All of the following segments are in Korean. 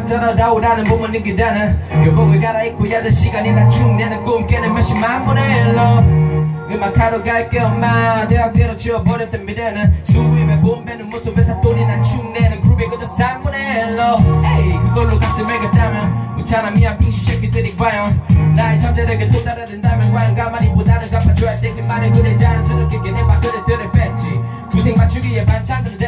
이상하게만 저러다오다는 몸을 느끼다는 교복을 갈아입고 야자 시간이 나축 내는 꿈 깨는 몇십만 분의 일로. 음악하러 갈게 엄마 대학대로 치워버렸던 미래는 수입에 봄배는 모습에 사돈이 난축 내는 그룹에 그저 3분의 1로. 에이 그걸로 가슴을 겠다면 무차나 미안 빙시 새끼들이 과연 나의 잠재력에 도달하는다면 과연 가만히 보다는 갚아줘야 되긴 말해. 그래 자연스럽게 내 밥그릇들을 뺐지. 구색 맞추기에 반찬들은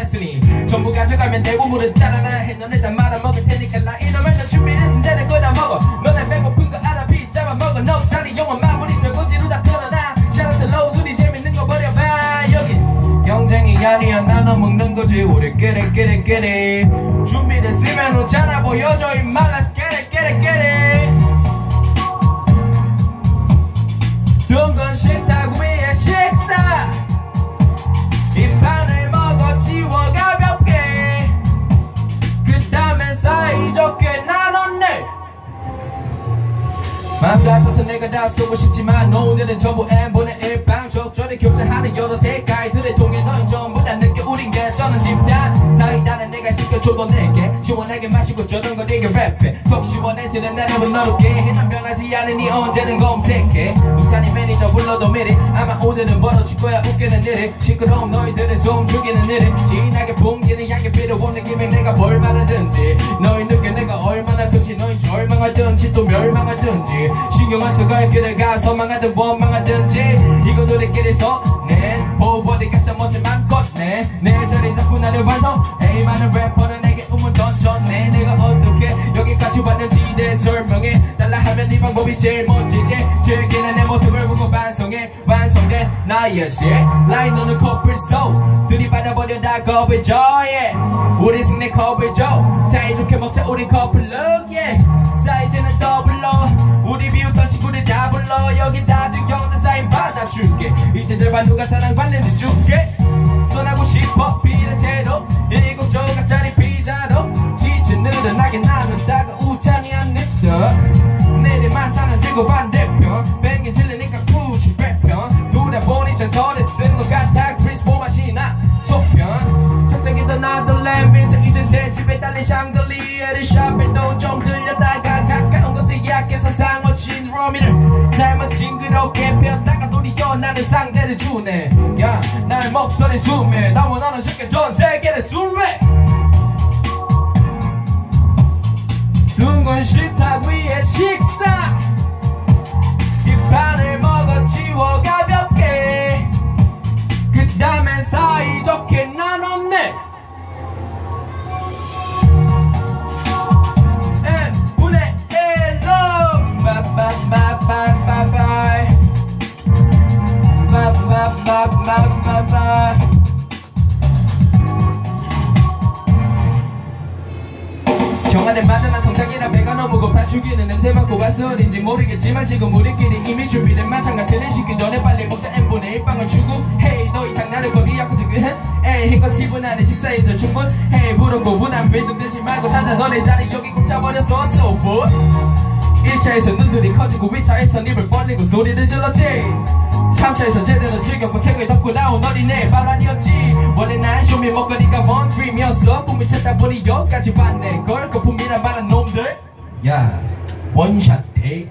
아니야 나눠 먹는 거지. 우리끼리 끼리 끼리 준비됐으면 오잖아 보여줘 임마. Let's get it get it get it. 둥근 식탁 위에 식사. 이 판을 먹어 치워 가볍게. 그 다음엔 사이좋게 나눴네 맘 같아서 내가 다 쓰고 싶지만 오늘은 전부 N 줘도 내게. 시원하게 마시고 저런 건 이게 랩해. 속 시원해지는 나름은 너롭게. 해난 변하지 않으니 언제든 검색해. 우찬이 매니저 불러도 미리. 아마 오늘은 벌어질 거야. 웃기는 일이. 시끄러운 너희들의 숨 죽이는 일이. 진하게 풍기는 향기 필요한 느낌에 내가 뭘 말하든지. 너희 느껴 내가 얼마나 큰지 너희 절망하든지 또 멸망하든지. 신경 안 써가. 길에 가서 망하든 원망하든지. 이건 우리끼리서 내 보버디 각자 멋을 맘껏 내내 자리 잡고 나를 모습을 보고 반성해 완성된 나의 시 라이너는 커플 소 들이받아버려 다 겁을 줘 yeah. 우리 승리 겁을 줘. 사이좋게 먹자 우리 커플 룩 yeah. 사이즈는 더블로. 우리 비웃던 친구들 다 불러. 여기 다들 겪는 사인 받아줄게. 이제 절반 누가 사랑받는지 줄게. 떠나고 싶어 비는 채로. 일곱 조각짜리 피자로. 지쳐 늘어나게 나눈 다가 우찬이 안 냅둬. 내일 만찬은 지고 반 집에 달린 샹들리에를 샵에도 좀 들렸다가 가까운 곳에 약해서 상어친 로미를 삶은 징그럽게 폈다가 도리어 나를 상대를 주네. 야 나의 목소리 숨에 나와 너는 쉽게 전 세계를 술래 경화된 맞아난 성장이라 배가 너무 고파 죽이는 냄새 맡고 어딘지 모르겠지만 지금 우리끼리 이미 준비된 만찬 같은 일식기 전에 빨리 먹자. N분의 1빵을 주고 헤이 더 이상 나를 거리하고 지금 에이 힘껏 지분하는 식사에 저 충분 헤이 부럽고 분한 배등되지 말고 찾아. 너네 자리 여기 꼭 잡아버렸어. So what? 1차에서 눈들이 커지고 2차에서 입을 벌리고 소리를 질렀지 3차에서 제대로 즐겼고 책을 덮고 나온 어린애 반란이었지. 원래 난 쇼미 먹거리가 원드림이었어? 꿈을 찾다 보니 여기까지 왔네. 걸 거품이란 말한 놈들. 야 원샷 테이크